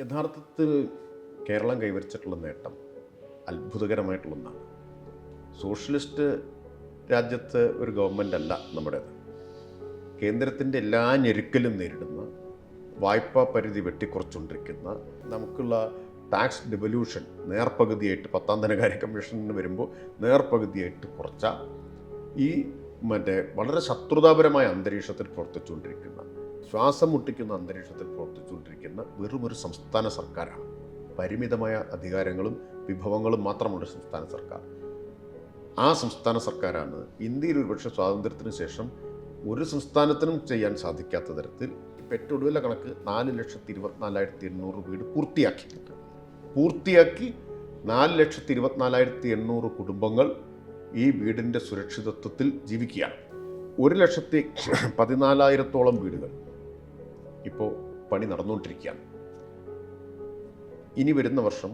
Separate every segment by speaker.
Speaker 1: യഥാർത്ഥത്തിൽ കേരളം കൈവരിച്ചിട്ടുള്ള നേട്ടം അത്ഭുതകരമായിട്ടുള്ള ഒന്നാണ്. സോഷ്യലിസ്റ്റ് രാജ്യത്ത് ഒരു ഗവൺമെന്റ് അല്ല നമ്മുടേത്. കേന്ദ്രത്തിന്റെ എല്ലാ ഞെരുക്കലും നേരിടുന്ന വായ്പാ പരിധി വെട്ടിക്കുറച്ചുകൊണ്ടിരിക്കുന്ന നമുക്കുള്ള ടാക്സ് ഡെവല്യൂഷൻ നേർപകുതിയായിട്ട് പത്താം ധനകാര്യ കമ്മീഷനിൽ വരുമ്പോൾ നേർപകുതിയായിട്ട് കുറച്ച ഈ മറ്റേ വളരെ ശത്രുതാപരമായ അന്തരീക്ഷത്തിൽ പ്രവർത്തിച്ചുകൊണ്ടിരിക്കുന്ന ശ്വാസം മുട്ടിക്കുന്ന അന്തരീക്ഷത്തിൽ പ്രവർത്തിച്ചുകൊണ്ടിരിക്കുന്ന വെറും ഒരു സംസ്ഥാന സർക്കാരാണ്. പരിമിതമായ അധികാരങ്ങളും വിഭവങ്ങളും മാത്രമുള്ള സംസ്ഥാന സർക്കാർ. ആ സംസ്ഥാന സർക്കാരാണ് ഇന്ത്യയിൽ ഒരുപക്ഷെ സ്വാതന്ത്ര്യത്തിന് ശേഷം ഒരു സംസ്ഥാനത്തിനും ചെയ്യാൻ സാധിക്കാത്ത തരത്തിൽ ഏറ്റവും ഒടുവിലെ കണക്ക് നാല് ലക്ഷത്തി ഇരുപത്തിനാലായിരത്തി എണ്ണൂറ് വീട് പൂർത്തിയാക്കി പൂർത്തിയാക്കി നാല് ലക്ഷത്തി ഇരുപത്തിനാലായിരത്തി എണ്ണൂറ് കുടുംബങ്ങൾ ഈ വീടിന്റെ സുരക്ഷിതത്വത്തിൽ ജീവിക്കുകയാണ്. ഒരു ലക്ഷത്തി പതിനാലായിരത്തോളം വീടുകൾ ഇപ്പോൾ പണി നടന്നുകൊണ്ടിരിക്കുകയാണ് ഇനി വരുന്ന വർഷം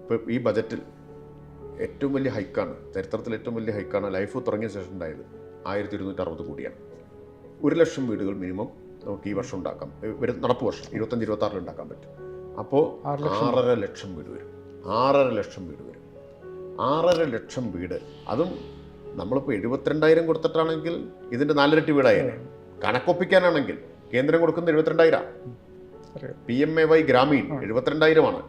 Speaker 1: ഇപ്പോൾ ഈ ബജറ്റിൽ ഏറ്റവും വലിയ ഹൈക്കാണ് ചരിത്രത്തിൽ ഏറ്റവും വലിയ ഹൈക്കാണ് ലൈഫ് തുടങ്ങിയ ശേഷം ഉണ്ടായത് ആയിരത്തി ഇരുന്നൂറ്റി അറുപത് കോടിയാണ്. ഒരു ലക്ഷം വീടുകൾ മിനിമം നമുക്ക് ഈ വർഷം ഉണ്ടാക്കാം. വരും നടപ്പ് വർഷം ഇരുപത്തഞ്ച് ഇരുപത്തി ആറിൽ ഉണ്ടാക്കാൻ പറ്റും. അപ്പോൾ ആറര ലക്ഷം വീട് വരും. ആറര ലക്ഷം വീട് വരും. ആറര ലക്ഷം വീട് അതും നമ്മളിപ്പോൾ എഴുപത്തിരണ്ടായിരം കൊടുത്തിട്ടാണെങ്കിൽ ഇതിന്റെ നാലിരട്ടി വീടായാലും കണക്കൊപ്പിക്കാനാണെങ്കിൽ കേന്ദ്രം കൊടുക്കുന്നത് എഴുപത്തിരണ്ടായിരം. P M A Y Gramin. എഴുപത്തിരണ്ടായിരമാണ്.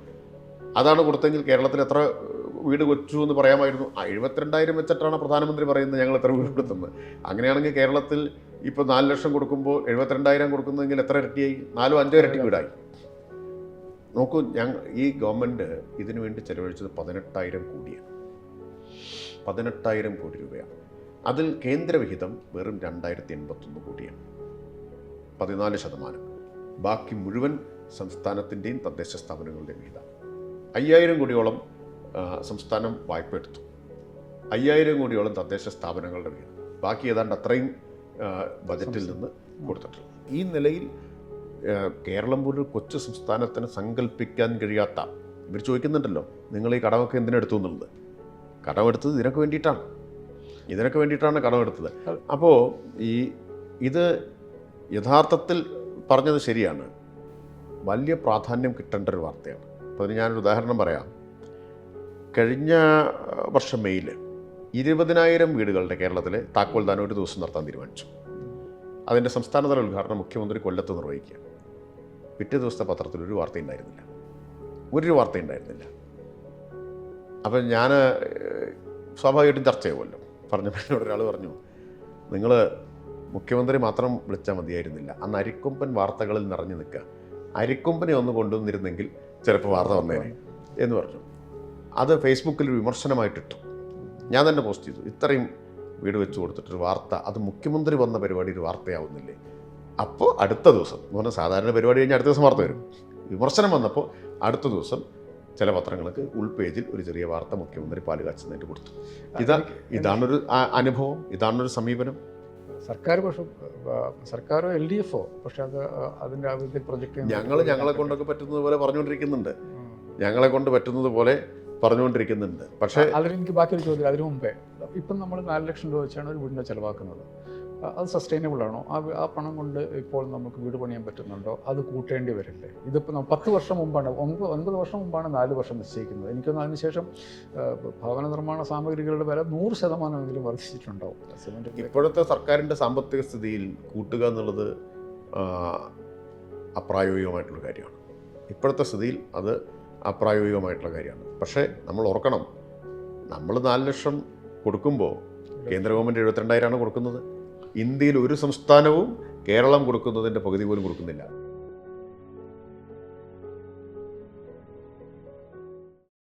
Speaker 1: അതാണ് കൊടുത്തെങ്കിൽ കേരളത്തിൽ എത്ര വീട് വെച്ചു എന്ന് പറയാമായിരുന്നു. ആ എഴുപത്തിരണ്ടായിരം വെച്ചിട്ടാണ് പ്രധാനമന്ത്രി പറയുന്നത് ഞങ്ങൾ എത്ര വീട് കൊടുത്തുന്നത് അങ്ങനെയാണെങ്കിൽ കേരളത്തിൽ ഇപ്പോൾ നാല് ലക്ഷം കൊടുക്കുമ്പോൾ എഴുപത്തിരണ്ടായിരം കൊടുക്കുന്നതെങ്കിൽ എത്ര ഇരട്ടിയായി? നാലോ അഞ്ചോ ഇരട്ടി വീടായി. നോക്കൂ ഞങ്ങൾ ഈ ഗവൺമെന്റ് ഇതിനു വേണ്ടി ചെലവഴിച്ചത് പതിനെട്ടായിരം കോടിയാണ്. പതിനെട്ടായിരം കോടി രൂപയാണ്. അതിൽ കേന്ദ്രവിഹിതം വെറും രണ്ടായിരത്തി എൺപത്തൊന്ന് കോടിയാണ്. പതിനാല് ശതമാനം. ബാക്കി മുഴുവൻ സംസ്ഥാനത്തിന്റെയും തദ്ദേശ സ്ഥാപനങ്ങളുടെയും വിഹിതം അയ്യായിരം കോടിയോളം സംസ്ഥാനം വായ്പ എടുത്തു അയ്യായിരം കോടിയോളം തദ്ദേശ സ്ഥാപനങ്ങളുടെ വിഹിതം ബാക്കി ഏതാണ്ട് അത്രയും ബജറ്റിൽ നിന്ന് കൊടുത്തിട്ടുണ്ട്. ഈ നിലയിൽ കേരളം പോലൊരു കൊച്ചു സംസ്ഥാനത്തിന് സങ്കല്പിക്കാൻ കഴിയാത്ത ഇവർ ചോദിക്കുന്നുണ്ടല്ലോ നിങ്ങൾ ഈ കടമൊക്കെ എന്തിനെടുത്തു എന്നുള്ളത്? കടമെടുത്തത് ഇതിനൊക്കെ വേണ്ടിയിട്ടാണ്. ഇതിനൊക്കെ വേണ്ടിയിട്ടാണ് കടമെടുത്തത് അപ്പോൾ ഈ ഇത് യഥാർത്ഥത്തിൽ പറഞ്ഞത് ശരിയാണ്. വലിയ പ്രാധാന്യം കിട്ടേണ്ട ഒരു വാർത്തയാണ്. അപ്പോൾ അതിന് ഞാനൊരു ഉദാഹരണം പറയാം. കഴിഞ്ഞ വർഷം മെയ്യിൽ ഇരുപതിനായിരം വീടുകളുടെ കേരളത്തിലെ താക്കോൽദാനം ഒരു ദിവസം നടത്താൻ തീരുമാനിച്ചു. അതിന്റെ സംസ്ഥാനതല ഉദ്ഘാടനം മുഖ്യമന്ത്രി കൊല്ലത്ത് നിർവഹിക്കുക. പിറ്റേ ദിവസത്തെ പത്രത്തിൽ ഒരു വാർത്ത ഉണ്ടായിരുന്നില്ല. ഒരു വാർത്ത ഉണ്ടായിരുന്നില്ല. അപ്പം ഞാൻ സ്വാഭാവികമായിട്ടും ചർച്ച ചെയ്യുമല്ലോ. പറഞ്ഞപ്പോൾ ഒരാൾ പറഞ്ഞു നിങ്ങൾ മുഖ്യമന്ത്രി മാത്രം വിളിച്ചാൽ മതിയായിരുന്നില്ല. അന്ന് അരിക്കൊമ്പൻ വാർത്തകളിൽ നിറഞ്ഞു നിൽക്കുക. അരിക്കൊമ്പനെ ഒന്ന് കൊണ്ടുവന്നിരുന്നെങ്കിൽ ചിലപ്പോൾ വാർത്ത വന്നേനെ എന്ന് പറഞ്ഞു. അത് ഫേസ്ബുക്കിൽ ഒരു വിമർശനമായിട്ടിട്ടു. ഞാൻ തന്നെ പോസ്റ്റ് ചെയ്തു. ഇത്രയും വീട് വെച്ച് കൊടുത്തിട്ടൊരു വാർത്ത. അത് മുഖ്യമന്ത്രി വന്ന പരിപാടി ഒരു വാർത്തയാവുന്നില്ലേ? അപ്പോൾ അടുത്ത ദിവസം എന്ന് പറഞ്ഞാൽ സാധാരണ പരിപാടി കഴിഞ്ഞാൽ അടുത്ത ദിവസം വാർത്ത വരും. വിമർശനം വന്നപ്പോൾ അടുത്ത ദിവസം ചില പത്രങ്ങൾക്ക് ഉൾപേജിൽ ഒരു ചെറിയ വാർത്ത മുഖ്യമന്ത്രി പാലുകാച്ചു കൊടുത്തു. ഇതാ ഇതാണൊരു അനുഭവം ഇതാണൊരു സമീപനം.
Speaker 2: സർക്കാർ പക്ഷെ സർക്കാരോ എൽ ഡി എഫോ പക്ഷെ അത് അതിന്റെ ആവശ്യത്തിൽ പ്രൊജക്ട്
Speaker 1: ഞങ്ങൾ ഞങ്ങളെ കൊണ്ടൊക്കെ പറ്റുന്നത് പോലെ പറഞ്ഞുകൊണ്ടിരിക്കുന്നുണ്ട്. ഞങ്ങളെ കൊണ്ട് പറ്റുന്നത് പോലെ പറഞ്ഞുകൊണ്ടിരിക്കുന്നുണ്ട്. പക്ഷേ
Speaker 2: അതിന് എനിക്ക് ബാക്കി ഒരു ചോദ്യം അതിനു മുമ്പേ. ഇപ്പം നമ്മൾ നാല് ലക്ഷം രൂപ വെച്ചാണ് ഒരു വീടിനെ ചിലവാക്കുന്നത്. അത് സസ്റ്റൈനബിൾ ആണോ? ആ ആ പണം കൊണ്ട് ഇപ്പോൾ നമുക്ക് വീട് പണിയാൻ പറ്റുന്നുണ്ടോ? അത് കൂട്ടേണ്ടി വരില്ലേ? ഇതിപ്പോൾ പത്ത് വർഷം മുമ്പാണ് ഒമ്പത് ഒൻപത് വർഷം മുമ്പാണ് നാല് വർഷം നിശ്ചയിക്കുന്നത്. എനിക്കൊന്ന് അതിനുശേഷം ഭവന നിർമ്മാണ സാമഗ്രികളുടെ വില നൂറ് ശതമാനമെങ്കിലും വർദ്ധിച്ചിട്ടുണ്ടാവും.
Speaker 1: ഇപ്പോഴത്തെ സർക്കാരിന്റെ സാമ്പത്തിക സ്ഥിതിയിൽ കൂട്ടുക എന്നുള്ളത് അപ്രായോഗികമായിട്ടുള്ള കാര്യമാണ്. ഇപ്പോഴത്തെ സ്ഥിതിയിൽ അത് അപ്രായോഗികമായിട്ടുള്ള കാര്യമാണ്. പക്ഷേ നമ്മൾ ഓർക്കണം നമ്മൾ നാല് ലക്ഷം കൊടുക്കുമ്പോൾ കേന്ദ്ര ഗവൺമെന്റ് എഴുപത്തിരണ്ടായിരമാണ് കൊടുക്കുന്നത്. ഇന്ത്യയിൽ ഒരു സംസ്ഥാനവും കേരളം കൊടുക്കുന്നതിന്റെ പകുതി പോലും കൊടുക്കുന്നില്ല.